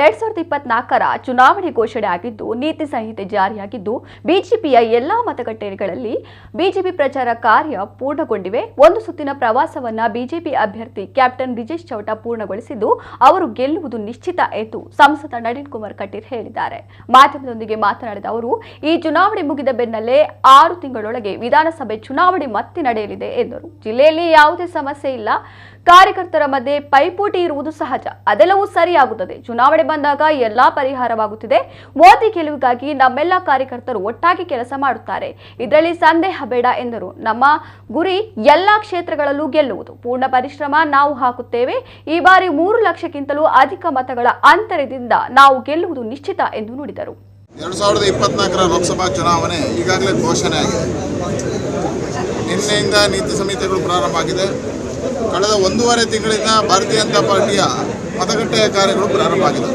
ಎರಡ್ ಸಾವಿರದ ಇಪ್ಪತ್ನಾಲ್ಕರ ಚುನಾವಣೆ ಘೋಷಣೆ ಆಗಿದ್ದು, ನೀತಿ ಸಂಹಿತೆ ಜಾರಿಯಾಗಿದ್ದು, ಬಿಜೆಪಿಯ ಎಲ್ಲಾ ಮತಗಟ್ಟೆಗಳಲ್ಲಿ ಬಿಜೆಪಿ ಪ್ರಚಾರ ಕಾರ್ಯ ಪೂರ್ಣಗೊಂಡಿವೆ. ಒಂದು ಸುತ್ತಿನ ಪ್ರವಾಸವನ್ನ ಬಿಜೆಪಿ ಅಭ್ಯರ್ಥಿ ಕ್ಯಾಪ್ಟನ್ ಬ್ರಿಜೇಶ್ ಚೌಟ ಪೂರ್ಣಗೊಳಿಸಿದ್ದು, ಅವರು ಗೆಲ್ಲುವುದು ನಿಶ್ಚಿತ ಎಂದು ಸಂಸದ ನಳಿನ್ ಕುಮಾರ್ ಕಟೀಲ್ ಹೇಳಿದ್ದಾರೆ. ಮಾಧ್ಯಮದೊಂದಿಗೆ ಮಾತನಾಡಿದ ಅವರು, ಈ ಚುನಾವಣೆ ಮುಗಿದ ಬೆನ್ನಲ್ಲೇ ಆರು ತಿಂಗಳೊಳಗೆ ವಿಧಾನಸಭೆ ಚುನಾವಣೆ ಮತ್ತೆ ನಡೆಯಲಿದೆ ಎಂದರು. ಜಿಲ್ಲೆಯಲ್ಲಿ ಯಾವುದೇ ಸಮಸ್ಯೆ ಇಲ್ಲ. ಕಾರ್ಯಕರ್ತರ ಮಧ್ಯೆ ಪೈಪೋಟಿ ಇರುವುದು ಸಹಜ. ಅದೆಲ್ಲವೂ ಸರಿಯಾಗುತ್ತದೆ. ಚುನಾವಣೆ ಬಂದಾಗ ಎಲ್ಲಾ ಪರಿಹಾರವಾಗುತ್ತಿದೆ. ಮೋದಿ ಗೆಲುವಿಗಾಗಿ ನಮ್ಮೆಲ್ಲ ಕಾರ್ಯಕರ್ತರು ಒಟ್ಟಾಗಿ ಕೆಲಸ ಮಾಡುತ್ತಾರೆ. ಇದರಲ್ಲಿ ಸಂದೇಹ ಬೇಡ ಎಂದರು. ನಮ್ಮ ಗುರಿ ಎಲ್ಲಾ ಕ್ಷೇತ್ರಗಳಲ್ಲೂ ಗೆಲ್ಲುವುದು. ಪೂರ್ಣ ಪರಿಶ್ರಮ ನಾವು ಹಾಕುತ್ತೇವೆ. ಈ ಬಾರಿ ಮೂರು ಲಕ್ಷಕ್ಕಿಂತಲೂ ಅಧಿಕ ಮತಗಳ ಅಂತರದಿಂದ ನಾವು ಗೆಲ್ಲುವುದು ನಿಶ್ಚಿತ ಎಂದು ನುಡಿದರು. ಎರಡು ಸಾವಿರದ ಇಪ್ಪತ್ನಾಲ್ಕರ ಲೋಕಸಭಾ ಚುನಾವಣೆ ಈಗಾಗಲೇ ಘೋಷಣೆ ಆಗಿದೆ ನಿನ್ನೆಯಿಂದ ನೀತಿ ಸಂಹಿತೆಗಳು ಪ್ರಾರಂಭ ಆಗಿದೆ. ಕಳೆದ ಒಂದೂವರೆ ತಿಂಗಳಿಂದ ಭಾರತೀಯ ಜನತಾ ಪಾರ್ಟಿಯ ಮತಗಟ್ಟೆಯ ಕಾರ್ಯಗಳು ಪ್ರಾರಂಭ ಆಗಿದೆ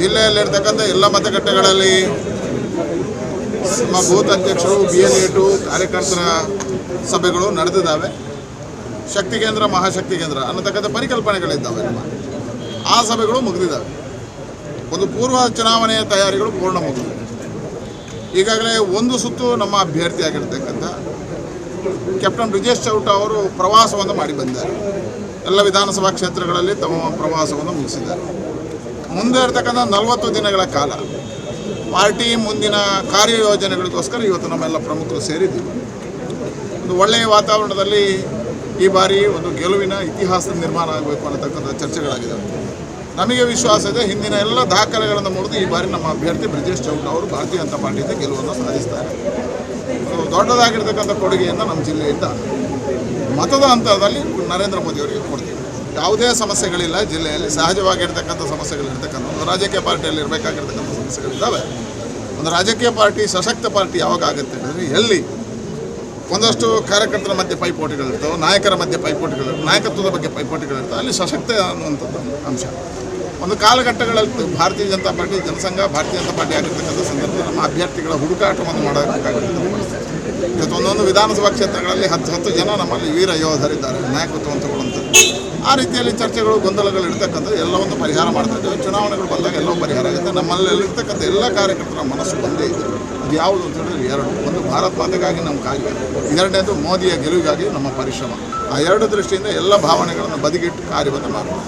ಜಿಲ್ಲೆಯಲ್ಲಿರ್ತಕ್ಕಂಥ ಎಲ್ಲ ಮತಗಟ್ಟೆಗಳಲ್ಲಿ ನಮ್ಮ ಬೂತ್ ಅಧ್ಯಕ್ಷರು ಬಿ ಎಲ್ ಎ ಟು ಕಾರ್ಯಕರ್ತರ ಸಭೆಗಳು ನಡೆದಿದ್ದಾವೆ. ಶಕ್ತಿ ಕೇಂದ್ರ, ಮಹಾಶಕ್ತಿ ಕೇಂದ್ರ ಅನ್ನತಕ್ಕಂಥ ಪರಿಕಲ್ಪನೆಗಳಿದ್ದಾವೆ. ನಮ್ಮ ಆ ಸಭೆಗಳು ಮುಗಿದಿದ್ದಾವೆ. ಒಂದು ಪೂರ್ವ ಚುನಾವಣೆಯ ತಯಾರಿಗಳು ಪೂರ್ಣ ಮುಗಿದಿವೆ. ಈಗಾಗಲೇ ಒಂದು ಸುತ್ತು ನಮ್ಮ ಅಭ್ಯರ್ಥಿಯಾಗಿರ್ತಕ್ಕಂಥ ಕ್ಯಾಪ್ಟನ್ ಬ್ರಿಜೇಶ್ ಚೌಟ ಅವರು ಪ್ರವಾಸವನ್ನು ಮಾಡಿ ಬಂದಿದ್ದಾರೆ ಎಲ್ಲ ವಿಧಾನಸಭಾ ಕ್ಷೇತ್ರಗಳಲ್ಲಿ ತಮ್ಮ ಪ್ರವಾಸವನ್ನು ಮುಗಿಸಿದ್ದಾರೆ. ಮುಂದೆ ಇರತಕ್ಕಂಥ ನಲವತ್ತು ದಿನಗಳ ಕಾಲ ಪಾರ್ಟಿ ಮುಂದಿನ ಕಾರ್ಯಯೋಜನೆಗಳಿಗೋಸ್ಕರ ಇವತ್ತು ನಮ್ಮೆಲ್ಲ ಪ್ರಮುಖರು ಸೇರಿದ್ದೀವಿ. ಒಂದು ಒಳ್ಳೆಯ ವಾತಾವರಣದಲ್ಲಿ ಈ ಬಾರಿ ಒಂದು ಗೆಲುವಿನ ಇತಿಹಾಸದ ನಿರ್ಮಾಣ ಆಗಬೇಕು ಅನ್ನತಕ್ಕಂಥ ಚರ್ಚೆಗಳಾಗಿದ್ದಾವೆ ನಮಗೆ ವಿಶ್ವಾಸ ಇದೆ, ಹಿಂದಿನ ಎಲ್ಲ ದಾಖಲೆಗಳನ್ನು ಮುರಿದು ಈ ಬಾರಿ ನಮ್ಮ ಅಭ್ಯರ್ಥಿ ಬ್ರಿಜೇಶ್ ಚೌಟ ಅವರು ಭಾರತೀಯ ಜನತಾ ಪಾರ್ಟಿಯಿಂದ ಗೆಲುವನ್ನು ಸಾಧಿಸ್ತಾರೆ. ದೊಡ್ಡದಾಗಿರ್ತಕ್ಕಂಥ ಕೊಡುಗೆಯನ್ನು ನಮ್ಮ ಜಿಲ್ಲೆಯಿಂದ ಮತದ ಹಂತದಲ್ಲಿ ನರೇಂದ್ರ ಮೋದಿ ಅವರಿಗೆ ಕೊಡ್ತೀವಿ. ಯಾವುದೇ ಸಮಸ್ಯೆಗಳಿಲ್ಲ, ಜಿಲ್ಲೆಯಲ್ಲಿ ಸಹಜವಾಗಿರ್ತಕ್ಕಂಥ ಸಮಸ್ಯೆಗಳಿರ್ತಕ್ಕಂಥ ಒಂದು ರಾಜಕೀಯ ಪಾರ್ಟಿಯಲ್ಲಿ ಇರಬೇಕಾಗಿರ್ತಕ್ಕಂಥ ಸಮಸ್ಯೆಗಳಿದ್ದಾವೆ. ಒಂದು ರಾಜಕೀಯ ಪಾರ್ಟಿ, ಸಶಕ್ತ ಪಾರ್ಟಿ ಯಾವಾಗ ಆಗುತ್ತೆ ಎಲ್ಲಿ ಒಂದಷ್ಟು ಕಾರ್ಯಕರ್ತರ ಮಧ್ಯೆ ಪೈಪೋಟಿಗಳಿರ್ತವೆ, ನಾಯಕರ ಮಧ್ಯೆ ಪೈಪೋಟಿಗಳು ನಾಯಕತ್ವದ ಬಗ್ಗೆ ಪೈಪೋಟಿಗಳಿರ್ತವೆ, ಅಲ್ಲಿ ಸಶಕ್ತ ಅನ್ನುವಂಥದ್ದು ಅಂಶ. ಒಂದು ಕಾಲಘಟ್ಟಗಳಲ್ಲಿ ಭಾರತೀಯ ಜನತಾ ಪಾರ್ಟಿ, ಜನಸಂಘ, ಭಾರತೀಯ ಜನತಾ ಪಾರ್ಟಿ ಆಗಿರ್ತಕ್ಕಂಥ ಸಂದರ್ಭದಲ್ಲಿ ನಮ್ಮ ಅಭ್ಯರ್ಥಿಗಳ ಹುಡುಕಾಟವನ್ನು ಮಾಡಬೇಕಾಗಿರ್ತದೆ. ಇವತ್ತು ಒಂದೊಂದು ವಿಧಾನಸಭಾ ಕ್ಷೇತ್ರಗಳಲ್ಲಿ ಹತ್ತು ಹತ್ತು ಜನ ನಮ್ಮಲ್ಲಿ ವೀರ ಯೋಧರಿದ್ದಾರೆ ನಾಯಕತ್ವವನ್ನು ತಗೊಳ್ಳುವಂಥದ್ದು ಆ ರೀತಿಯಲ್ಲಿ ಚರ್ಚೆಗಳು, ಗೊಂದಲಗಳು ಇರ್ತಕ್ಕಂಥದ್ದು ಎಲ್ಲವನ್ನು ಪರಿಹಾರ ಮಾಡ್ತಾ ಇದ್ದೇವೆ. ಚುನಾವಣೆಗಳು ಬಂದಾಗ ಎಲ್ಲವೂ ಪರಿಹಾರ ಆಗುತ್ತೆ. ನಮ್ಮಲ್ಲಿರ್ತಕ್ಕಂಥ ಎಲ್ಲ ಕಾರ್ಯಕರ್ತರ ಮನಸ್ಸು ಒಂದೇ ಇದೆ. ಅದು ಯಾವುದು ಅಂತ ಹೇಳಿದ್ರೆ ಎರಡು. ಒಂದು ಭಾರತ್ ಮಾತೆಗಾಗಿ ನಮ್ಮ ಕಾರ್ಯ. ಎರಡನೇದು ಮೋದಿಯ ಗೆಲುವಿಗಾಗಿ ನಮ್ಮ ಪರಿಶ್ರಮ. ಆ ಎರಡು ದೃಷ್ಟಿಯಿಂದ ಎಲ್ಲ ಭಾವನೆಗಳನ್ನು ಬದಿಗಿಟ್ಟು ಕಾರ್ಯವನ್ನು ಮಾಡ್ತೀವಿ.